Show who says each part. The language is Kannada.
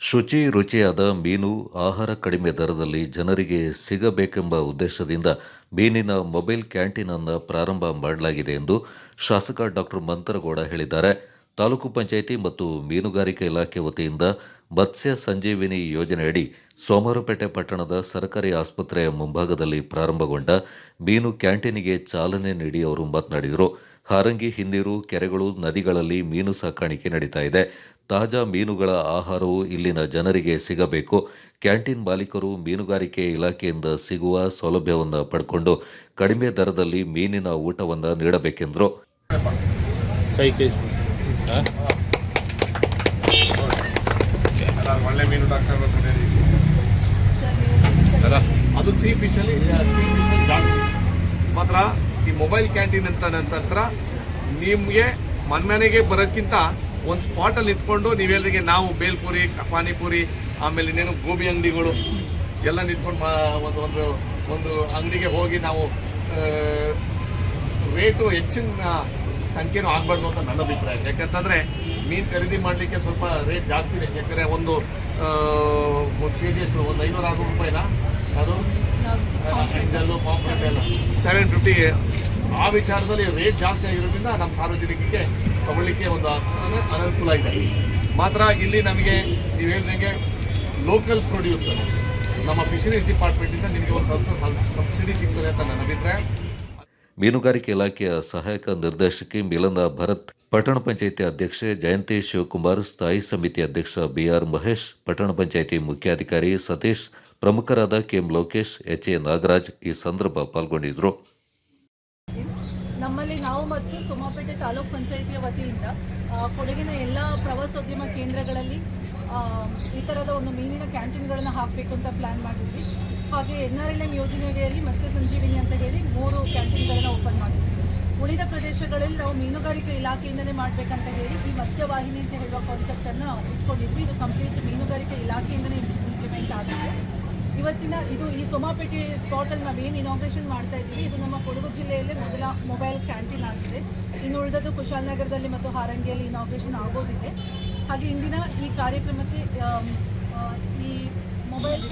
Speaker 1: ಶುಚಿ ರುಚಿಯಾದ ಮೀನು ಆಹಾರ ಕಡಿಮೆ ದರದಲ್ಲಿ ಜನರಿಗೆ ಸಿಗಬೇಕೆಂಬ ಉದ್ದೇಶದಿಂದ ಮೀನಿನ ಮೊಬೈಲ್ ಕ್ಯಾಂಟೀನ್ ಅನ್ನು ಪ್ರಾರಂಭ ಮಾಡಲಾಗಿದೆ ಎಂದು ಶಾಸಕ ಡಾಕ್ಟರ್ ಮಂತರಗೌಡ ಹೇಳಿದ್ದಾರೆ. ತಾಲೂಕು ಪಂಚಾಯಿತಿ ಮತ್ತು ಮೀನುಗಾರಿಕೆ ಇಲಾಖೆ ವತಿಯಿಂದ ಮತ್ಸ್ಯ ಸಂಜೀವಿನಿ ಯೋಜನೆಯಡಿ ಸೋಮವಾರಪೇಟೆ ಪಟ್ಟಣದ ಸರ್ಕಾರಿ ಆಸ್ಪತ್ರೆಯ ಮುಂಭಾಗದಲ್ಲಿ ಪ್ರಾರಂಭಗೊಂಡ ಮೀನು ಕ್ಯಾಂಟೀನಿಗೆ ಚಾಲನೆ ನೀಡಿ ಅವರು ಮಾತನಾಡಿದರು. ಹಾರಂಗಿ ಹಿನ್ನೀರು ಕೆರೆಗಳು ನದಿಗಳಲ್ಲಿ ಮೀನು ಸಾಕಾಣಿಕೆ ನಡೀತಾ ಇದೆ. ತಾಜಾ ಮೀನುಗಳ ಆಹಾರವು ಇಲ್ಲಿನ ಜನರಿಗೆ ಸಿಗಬೇಕು. ಕ್ಯಾಂಟೀನ್ ಮಾಲೀಕರು ಮೀನುಗಾರಿಕೆ ಇಲಾಖೆಯಿಂದ ಸಿಗುವ ಸೌಲಭ್ಯವನ್ನು ಪಡ್ಕೊಂಡು ಕಡಿಮೆ ದರದಲ್ಲಿ ಮೀನಿನ ಊಟವನ್ನು ನೀಡಬೇಕೆಂದರು.
Speaker 2: ಅದು ಸೀ ಫಿಶಲ್ಲಿ ಸಿ ಫಿಶಲ್ಲಿ ಜಾಸ್ತಿ. ಮಾತ್ರ? ಈ ಮೊಬೈಲ್ ಕ್ಯಾಂಟೀನ್ ಅಂತ ನಂತರ ನಿಮಗೆ ಮನ್ಮನೆಗೆ ಬರೋಕ್ಕಿಂತ ಒಂದು ಸ್ಪಾಟಲ್ಲಿ ನಿಂತ್ಕೊಂಡು ನೀವೆಲ್ಲರಿಗೆ ನಾವು ಬೇಲ್ಪುರಿ ಪಾನಿಪುರಿ ಆಮೇಲೆ ಇನ್ನೇನು ಗೋಬಿ ಅಂಗಡಿಗಳು ಎಲ್ಲ ನಿಂತ್ಕೊಂಡು ಒಂದು ಒಂದು ಒಂದು ಅಂಗಡಿಗೆ ಹೋಗಿ ನಾವು ರೇಟು ಹೆಚ್ಚಿನ ಸಂಖ್ಯೆನೂ ಆಗಬಾರ್ದು ಅಂತ ನನ್ನ ಅಭಿಪ್ರಾಯ. ಯಾಕಂತಂದರೆ ಮೀನು ಖರೀದಿ ಮಾಡಲಿಕ್ಕೆ ಸ್ವಲ್ಪ ರೇಟ್ ಜಾಸ್ತಿ ಇದೆ. ಯಾಕಂದರೆ ಒಂದು ಕೆ ಜಿ ಎಷ್ಟು ಒಂದು ಐನೂರು ಆರುನೂರು ರೂಪಾಯಿನಾ ಅದು ಸೆವೆನ್ ಫಿಫ್ಟಿ ಆ ವಿಚಾರದಲ್ಲಿ ರೇಟ್ ಜಾಸ್ತಿ ಆಗಿರೋದ್ರಿಂದ ನಮ್ಮ ಸಾರ್ವಜನಿಕರಿಗೆ ತಗೊಳ್ಳಿಕ್ಕೆ ಒಂದು ಅನ- ಅನನುಕೂಲ ಇದೆ. ಮಾತ್ರ ಇಲ್ಲಿ ನಮಗೆ ನೀವು ಹೇಳಿದಂಗೆ ಲೋಕಲ್ ಪ್ರೊಡ್ಯೂಸರ್ ನಮ್ಮ ಫಿಶರೀಸ್ ಡಿಪಾರ್ಟ್ಮೆಂಟಿಂದ ನಿಮಗೆ ಒಂದು ಸ್ವಲ್ಪ ಸಬ್ಸಿಡಿ ಸಿಗ್ತದೆ ಅಂತ ನನ್ನ ಅಭಿಪ್ರಾಯ.
Speaker 1: ಮೀನುಗಾರಿಕೆ ಇಲಾಖೆಯ ಸಹಾಯಕ ನಿರ್ದೇಶಕಿ ಮಿಲಂದ ಭರತ್, ಪಟ್ಟಣ ಪಂಚಾಯಿತಿ ಅಧ್ಯಕ್ಷೆ ಜಯಂತಿ ಶಿವಕುಮಾರ್, ಸ್ಥಾಯಿ ಸಮಿತಿ ಅಧ್ಯಕ್ಷ ಬಿಆರ್ ಮಹೇಶ್, ಪಟ್ಟಣ ಪಂಚಾಯಿತಿ ಮುಖ್ಯಾಧಿಕಾರಿ ಸತೀಶ್, ಪ್ರಮುಖರಾದ KM Lokesh H A Nagaraj ಈ ಸಂದರ್ಭ ಪಾಲ್ಗೊಂಡಿದ್ದರು.
Speaker 3: ನಮ್ಮಲ್ಲಿ ನಾವು ಮತ್ತು ಸೋಮಾಪೇಟೆ ತಾಲೂಕ್ ಪಂಚಾಯಿತಿಯ ವತಿಯಿಂದ ಕೊಡಗಿನ ಎಲ್ಲ ಪ್ರವಾಸೋದ್ಯಮ ಕೇಂದ್ರಗಳಲ್ಲಿ ಈ ಥರದ ಒಂದು ಮೀನಿನ ಕ್ಯಾಂಟೀನ್ಗಳನ್ನು ಹಾಕಬೇಕು ಅಂತ ಪ್ಲ್ಯಾನ್ ಮಾಡಿದ್ವಿ. ಹಾಗೆ ಎನ್ ಆರ್ ಎಲ್ ಎಂ ಯೋಜನೆಯಲ್ಲಿ ಮತ್ಸ್ಯ ಸಂಜೀವಿನಿ ಅಂತ ಹೇಳಿ ಮೂರು ಮಾಡಿದ್ವಿ ಉಳಿದ ಪ್ರದೇಶಗಳಲ್ಲಿ ನಾವು ಮೀನುಗಾರಿಕೆ ಇಲಾಖೆಯಿಂದಲೇ ಮಾಡಬೇಕಂತ ಹೇಳಿ ಈ ಮತ್ಸ್ಯವಾಹಿನಿ ಅಂತ ಹೇಳುವ ಕಾನ್ಸೆಪ್ಟನ್ನು ಇಟ್ಕೊಂಡಿದ್ವಿ ಇದು ಕಂಪ್ಲೀಟ್ ಮೀನುಗಾರಿಕೆ ಇಲಾಖೆಯಿಂದಲೇ ಇಂಪ್ಲಿಮೆಂಟ್ ಆಗಿದೆ. ಇವತ್ತಿನ ಇದು ಈ ಸೋಮಾಪೇಟೆ ಸ್ಪಾಟಲ್ಲಿ ನಾವೇನು ಇನಾಗ್ರೇಷನ್ ಮಾಡ್ತಾ ಇದ್ದೀವಿ, ಇದು ನಮ್ಮ ಕೊಡಗು ಜಿಲ್ಲೆಯಲ್ಲೇ ಮೊದಲ ಮೊಬೈಲ್ ಕ್ಯಾಂಟೀನ್ ಆಗಿದೆ. ಇನ್ನು ಉಳಿದದ್ದು ಕುಶಾಲನಗರದಲ್ಲಿ ಮತ್ತು ಹಾರಂಗಿಯಲ್ಲಿ ಇನಾಗ್ರೇಷನ್ ಆಗೋದಿದೆ. ಹಾಗೆ ಇಂದಿನ ಈ ಕಾರ್ಯಕ್ರಮಕ್ಕೆ ಈ ಮೊಬೈಲ್